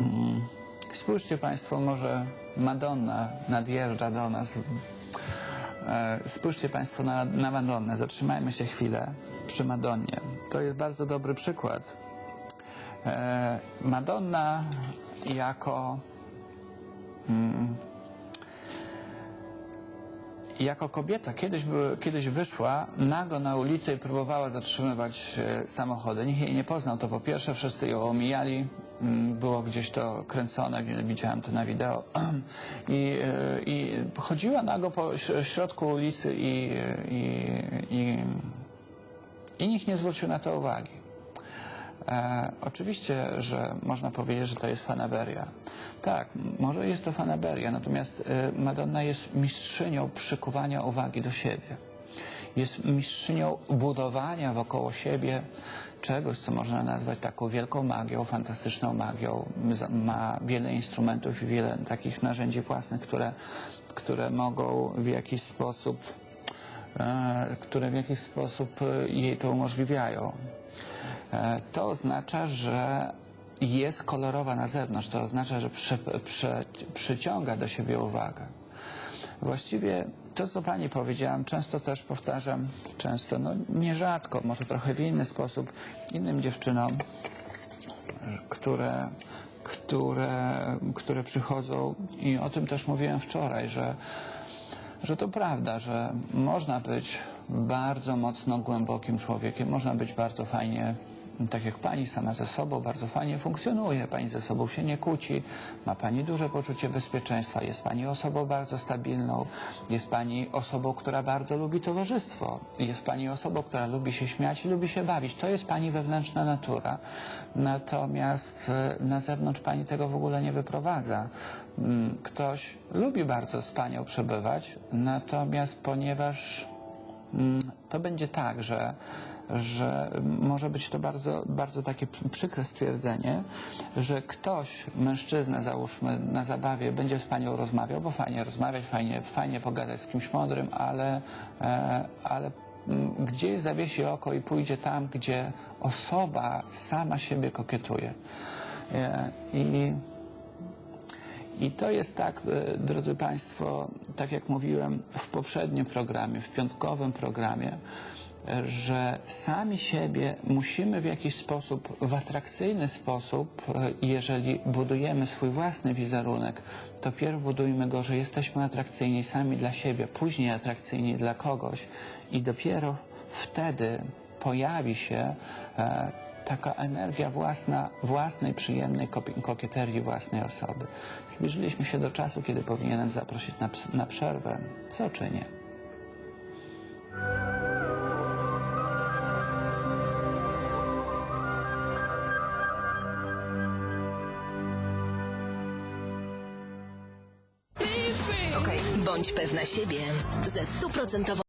Mm, Spójrzcie Państwo, może Madonna nadjeżdża do nas. E, Spójrzcie Państwo na, na Madonnę. Zatrzymajmy się chwilę przy Madonnie. To jest bardzo dobry przykład. E, Madonna jako Jako kobieta kiedyś, kiedyś wyszła nago na ulicę i próbowała zatrzymywać e, samochody. Nikt jej nie poznał. To po pierwsze wszyscy ją omijali. Mm, Było gdzieś to kręcone, wi- widziałem to na wideo. I, e, i chodziła nago po środku ulicy i, i, i, i nikt nie zwrócił na to uwagi. E, oczywiście, że można powiedzieć, że to jest fanaberia. Tak, może jest to fanaberia, natomiast e, Madonna jest mistrzynią przykuwania uwagi do siebie. Jest mistrzynią budowania wokoło siebie czegoś, co można nazwać taką wielką magią, fantastyczną magią. Ma wiele instrumentów i wiele takich narzędzi własnych, które, które mogą w jakiś sposób e, które w jakiś sposób e, jej to umożliwiają. E, To oznacza, że jest kolorowa na zewnątrz, to oznacza, że przy, przy, przyciąga do siebie uwagę. Właściwie to, co Pani powiedziałam, często też powtarzam, często, no nierzadko, może trochę w inny sposób, innym dziewczynom, które, które, które przychodzą i o tym też mówiłem wczoraj, że, że to prawda, że można być bardzo mocno głębokim człowiekiem, można być bardzo fajnie, tak jak pani sama ze sobą, bardzo fajnie funkcjonuje, pani ze sobą się nie kłóci, ma pani duże poczucie bezpieczeństwa, jest pani osobą bardzo stabilną, jest pani osobą, która bardzo lubi towarzystwo, jest pani osobą, która lubi się śmiać i lubi się bawić. To jest pani wewnętrzna natura. Natomiast e, na zewnątrz pani tego w ogóle nie wyprowadza. Mm, Ktoś lubi bardzo z panią przebywać, natomiast ponieważ to będzie tak, że, że może być to bardzo, bardzo takie przykre stwierdzenie, że ktoś, mężczyzna załóżmy na zabawie, będzie z panią rozmawiał, bo fajnie rozmawiać, fajnie, fajnie pogadać z kimś mądrym, ale, e, ale mm, gdzieś zawiesi oko i pójdzie tam, gdzie osoba sama siebie kokietuje. E, I i to jest tak, e, drodzy Państwo, tak jak mówiłem w poprzednim programie, w piątkowym programie, e, że sami siebie musimy w jakiś sposób, w atrakcyjny sposób, e, jeżeli budujemy swój własny wizerunek, to pierw budujmy go, że jesteśmy atrakcyjni sami dla siebie, później atrakcyjni dla kogoś i dopiero wtedy pojawi się taka energia własna, własnej przyjemnej kokieterii własnej osoby. Zbliżyliśmy się do czasu, kiedy powinienem zaprosić na, na przerwę. Co czynię? Bądź pewna siebie ze stuprocentową